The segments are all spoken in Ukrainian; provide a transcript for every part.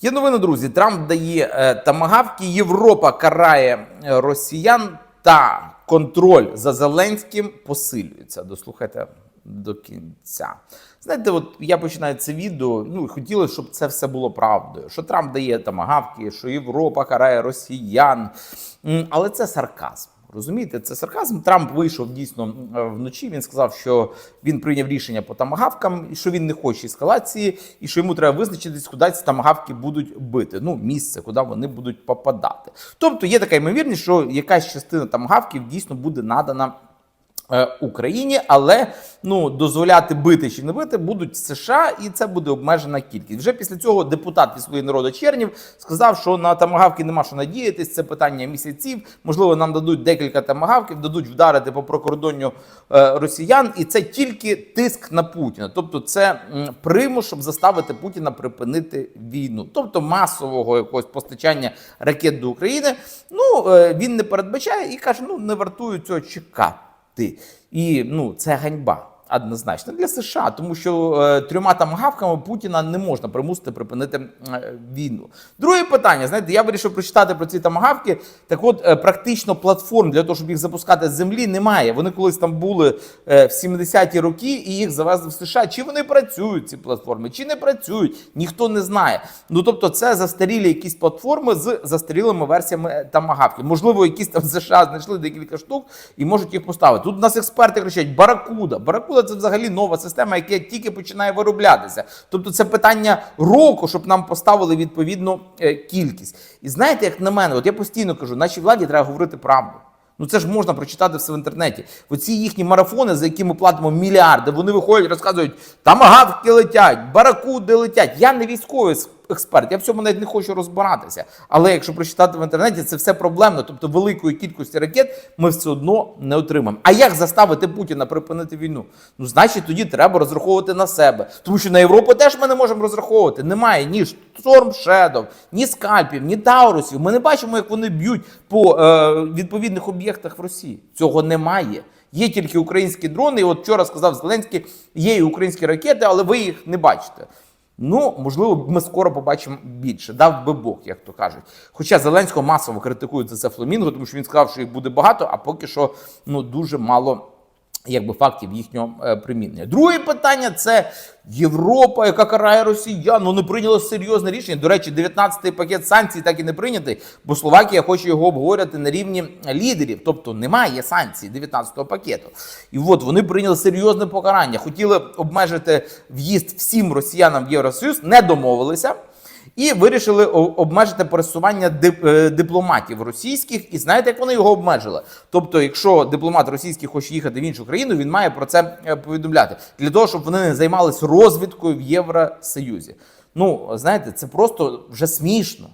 Є новини, друзі. Трамп дає е, тамагавки, Європа карає е, росіян та контроль за Зеленським посилюється. Дослухайте до кінця. Знаєте, от я починаю це відео. Ну і хотілося, щоб це все було правдою. Що Трамп дає тамагавки, що Європа карає росіян. Але це сарказм. Розумієте, це сарказм. Трамп вийшов дійсно е, вночі. Він сказав, що він прийняв рішення по тамагавкам, і що він не хоче ескалації, і що йому треба визначитись, куди ці тамагавки будуть бити. Ну, місце, куди вони будуть попадати. Тобто є така ймовірність, що якась частина тамагавків дійсно буде надана. Е, Україні, але ну дозволяти бити чи не бити будуть США, і це буде обмежена кількість. Вже після цього депутат від «Слуги народу Чернів сказав, що на тамагавки нема що надіятись. Це питання місяців. Можливо, нам дадуть декілька тамагавків, дадуть вдарити по прикордонню е, росіян, і це тільки тиск на Путіна. Тобто, це м, примус, щоб заставити Путіна припинити війну, тобто масового якогось постачання ракет до України. Ну е, він не передбачає і каже: ну не вартує цього чекати. І ну це ганьба. Однозначно для США, тому що е, трьома там гавками Путіна не можна примусити припинити е, війну. Друге питання: знаєте, я вирішив прочитати про ці тамагавки. Так, от е, практично платформ для того, щоб їх запускати з землі, немає. Вони колись там були в 70-ті роки, і їх завезли в США. Чи вони працюють ці платформи, чи не працюють, ніхто не знає. Ну тобто, це застарілі якісь платформи з застарілими версіями тамагавки. Можливо, якісь там в США знайшли декілька штук і можуть їх поставити. Тут у нас експерти кричать: Баракуда. Баракуда це взагалі нова система, яка тільки починає вироблятися. Тобто, це питання року, щоб нам поставили відповідну е, кількість. І знаєте, як на мене, от я постійно кажу, нашій владі треба говорити правду. Ну це ж можна прочитати все в інтернеті. Оці їхні марафони, за які ми платимо мільярди, вони виходять, розказують, тамагавки летять, баракуди летять. Я не військовий експерт, я в цьому навіть не хочу розбиратися. Але якщо прочитати в інтернеті, це все проблемно. Тобто великої кількості ракет ми все одно не отримаємо. А як заставити Путіна припинити війну? Ну, значить, тоді треба розраховувати на себе. Тому що на Європу теж ми не можемо розраховувати. Немає ні Storm ні скальпів, ні таурусів. Ми не бачимо, як вони б'ють по е, відповідних об'єктах в Росії. Цього немає. Є тільки українські дрони. І от вчора сказав Зеленський, є і українські ракети, але ви їх не бачите. Ну, можливо, ми скоро побачимо більше. Дав би Бог, як то кажуть. Хоча Зеленського масово критикують за це фламінго, тому що він сказав, що їх буде багато, а поки що ну дуже мало. Якби фактів їхнього е, примінення. Друге питання це Європа, яка карає росіян. Вони прийняли серйозне рішення. До речі, 19-й пакет санкцій так і не прийнятий, бо Словакія хоче його обговорювати на рівні лідерів. Тобто немає санкцій 19-го пакету. І от вони прийняли серйозне покарання. Хотіли обмежити в'їзд всім росіянам в Євросоюз, не домовилися. І вирішили обмежити пересування е, дипломатів російських. І знаєте, як вони його обмежили? Тобто, якщо дипломат російський хоче їхати в іншу країну, він має про це е, повідомляти для того, щоб вони не займалися розвідкою в Євросоюзі. Ну, знаєте, це просто вже смішно.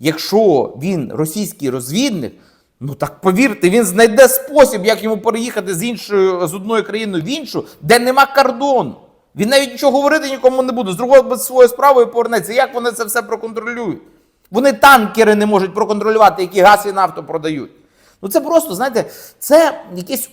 Якщо він російський розвідник, ну так повірте, він знайде спосіб, як йому переїхати з іншої з одної країни в іншу, де нема кордону. Він навіть нічого говорити нікому не буде. Зробив би свою справу і повернеться. Як вони це все проконтролюють? Вони танкери не можуть проконтролювати, які газ і нафту продають. Ну це просто, знаєте, це якесь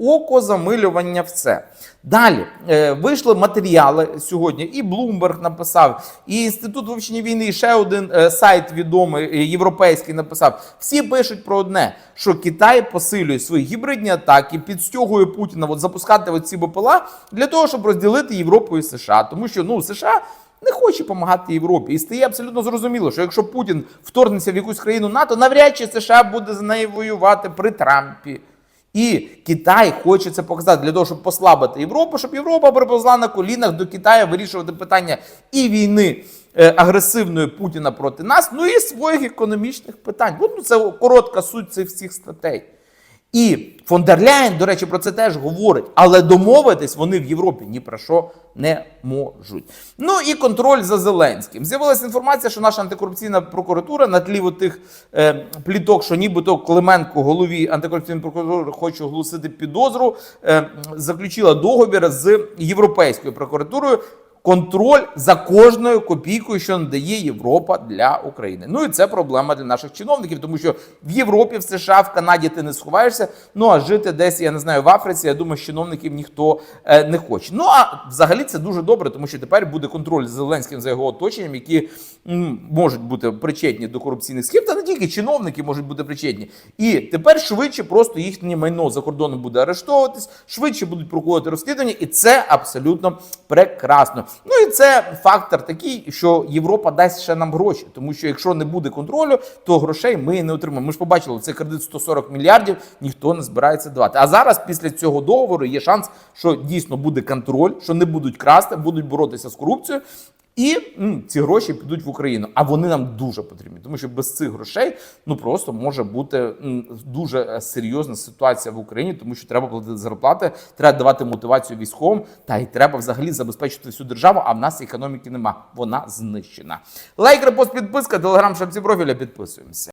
окозамилювання. Окозамилювання все. Далі е, вийшли матеріали сьогодні. І Bloomberg написав, і Інститут вивчення війни, і ще один е, сайт відомий е, європейський написав. Всі пишуть про одне: що Китай посилює свої гібридні атаки, підстягує Путіна от запускати оці БПЛА для того, щоб розділити Європу і США. Тому що ну США. Не хоче допомагати Європі, і стає абсолютно зрозуміло, що якщо Путін вторгнеться в якусь країну НАТО, навряд чи США буде з нею воювати при Трампі. І Китай хоче це показати для того, щоб послабити Європу, щоб Європа приповзла на колінах до Китаю вирішувати питання і війни е, агресивної Путіна проти нас, ну і своїх економічних питань. От, ну, це коротка суть цих всіх статей. І фон до речі, про це теж говорить, але домовитись вони в Європі ні про що не можуть. Ну і контроль за Зеленським. З'явилася інформація, що наша антикорупційна прокуратура на тлі тих е, пліток, що нібито Клименко, голові антикорупційної прокуратури, хоче оголосити підозру, е, заключила договір з Європейською прокуратурою. Контроль за кожною копійкою, що надає Європа для України. Ну і це проблема для наших чиновників, тому що в Європі, в США, в Канаді ти не сховаєшся. Ну а жити десь, я не знаю, в Африці, я думаю, чиновників ніхто е, не хоче. Ну а взагалі це дуже добре, тому що тепер буде контроль з Зеленським за його оточенням, які м, можуть бути причетні до корупційних схем, та тільки чиновники можуть бути причетні. І тепер швидше просто їхнє майно за кордоном буде арештовуватись, швидше будуть проходити розслідування, і це абсолютно прекрасно. Ну і це фактор такий, що Європа дасть ще нам гроші, тому що якщо не буде контролю, то грошей ми не отримаємо. Ми ж побачили цей кредит 140 мільярдів, ніхто не збирається давати. А зараз, після цього договору, є шанс, що дійсно буде контроль, що не будуть красти, будуть боротися з корупцією. І ну, ці гроші підуть в Україну, а вони нам дуже потрібні, тому що без цих грошей ну просто може бути дуже е, серйозна ситуація в Україні, тому що треба платити зарплати, треба давати мотивацію військовим, та й треба взагалі забезпечити всю державу. А в нас економіки нема, вона знищена. Лайк, репост, підписка, телеграм, шапці профіля. Підписуємося.